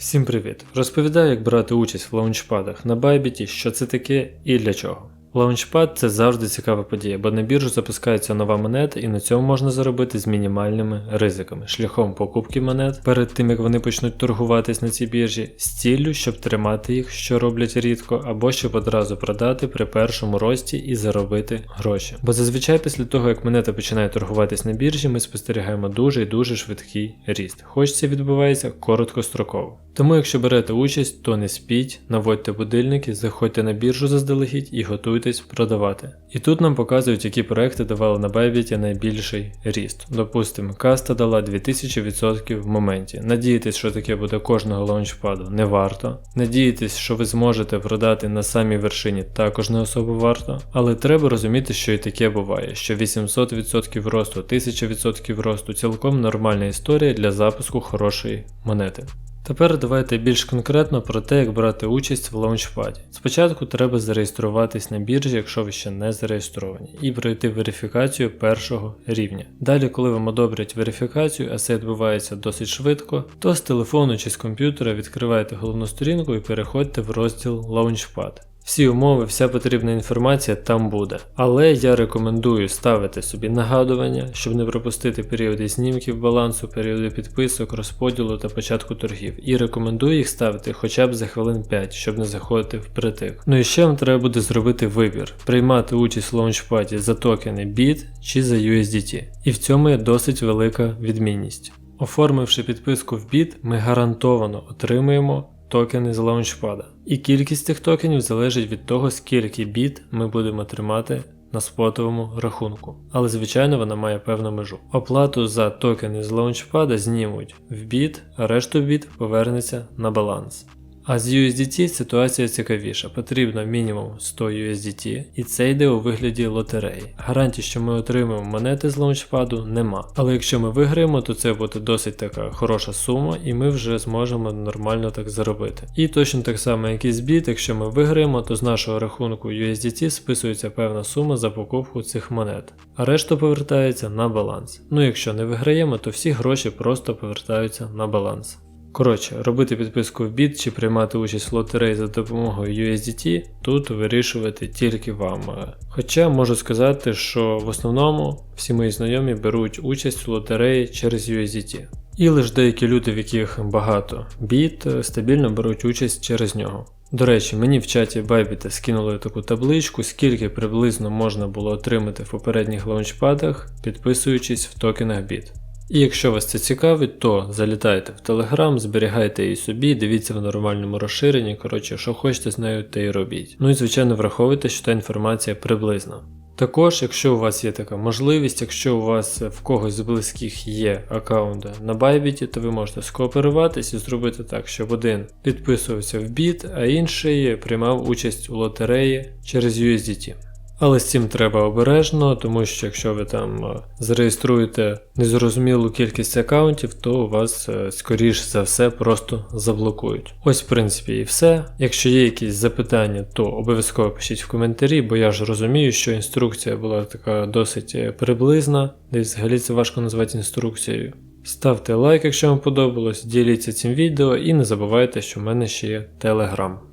Всім привіт! Розповідаю, як брати участь в лаунчпадах на Bybit, що це таке і для чого. Лаунчпад це завжди цікава подія, бо на біржу запускається нова монета, і на цьому можна заробити з мінімальними ризиками, шляхом покупки монет перед тим як вони почнуть торгуватись на цій біржі, з ціллю, щоб тримати їх, що роблять рідко, або щоб одразу продати при першому рості і заробити гроші. Бо зазвичай після того, як монета починає торгуватись на біржі, ми спостерігаємо дуже і дуже швидкий ріст, хоч це відбувається короткостроково. Тому, якщо берете участь, то не спіть, наводьте будильники, заходьте на біржу заздалегідь і готуйтесь продавати. І тут нам показують, які проекти давали на Bybit найбільший ріст. Допустимо, каста дала 2000% в моменті. Надіятись, що таке буде кожного лаунчпаду, не варто. Надіятись, що ви зможете продати на самій вершині, також не особо варто. Але треба розуміти, що і таке буває, що 800% росту, 1000% росту цілком нормальна історія для запуску хорошої монети. Тепер давайте більш конкретно про те, як брати участь в лаунчпаді. Спочатку треба зареєструватись на біржі, якщо ви ще не зареєстровані, і пройти верифікацію першого рівня. Далі, коли вам одобрять верифікацію, а це відбувається досить швидко, то з телефону чи з комп'ютера відкриваєте головну сторінку і переходьте в розділ Launchpad. Всі умови, вся потрібна інформація там буде. Але я рекомендую ставити собі нагадування, щоб не пропустити періоди знімків балансу, періоди підписок, розподілу та початку торгів. І рекомендую їх ставити хоча б за хвилин 5, щоб не заходити впритик. Ну і ще вам треба буде зробити вибір: приймати участь в лаунчпаді за токени BIT чи за USDT. І в цьому є досить велика відмінність. Оформивши підписку в BIT, ми гарантовано отримуємо токени з лаунчпада. І кількість цих токенів залежить від того, скільки біт ми будемо тримати на спотовому рахунку. Але звичайно вона має певну межу. Оплату за токени з лаунчпада знімуть в біт, а решту біт повернеться на баланс. А з USDT ситуація цікавіша. Потрібно мінімум 100 USDT, і це йде у вигляді лотереї. Гарантій, що ми отримаємо монети з лаунчпаду, нема. Але якщо ми виграємо, то це буде досить така хороша сума, і ми вже зможемо нормально так заробити. І точно так само, як і з біт, якщо ми виграємо, то з нашого рахунку USDT списується певна сума за покупку цих монет, а решта повертається на баланс. Ну якщо не виграємо, то всі гроші просто повертаються на баланс. Коротше, робити підписку в біт чи приймати участь в лотереї за допомогою USDT тут вирішувати тільки вам. Хоча можу сказати, що в основному всі мої знайомі беруть участь в лотереї через USDT. І лише деякі люди, в яких багато біт, стабільно беруть участь через нього. До речі, мені в чаті Bybit скинули таку табличку, скільки приблизно можна було отримати в попередніх лаунчпадах, підписуючись в токенах біт. І якщо вас це цікавить, то залітайте в Telegram, зберігайте її собі, дивіться в нормальному розширенні, коротше, що хочете з нею, те й робіть. Ну і звичайно враховуйте, що та інформація приблизна. Також, якщо у вас є така можливість, якщо у вас в когось з близьких є аккаунти на Bybit, то ви можете скооперуватись і зробити так, щоб один підписувався в біт, а інший приймав участь у лотереї через USDT. Але з цим треба обережно, тому що якщо ви там е, зареєструєте незрозумілу кількість аккаунтів, то у вас, е, скоріш за все, просто заблокують. Ось, в принципі, і все. Якщо є якісь запитання, то обов'язково пишіть в коментарі, бо я ж розумію, що інструкція була така досить е, приблизна, десь взагалі це важко назвати інструкцією. Ставте лайк, якщо вам подобалось, діліться цим відео і не забувайте, що в мене ще є телеграм.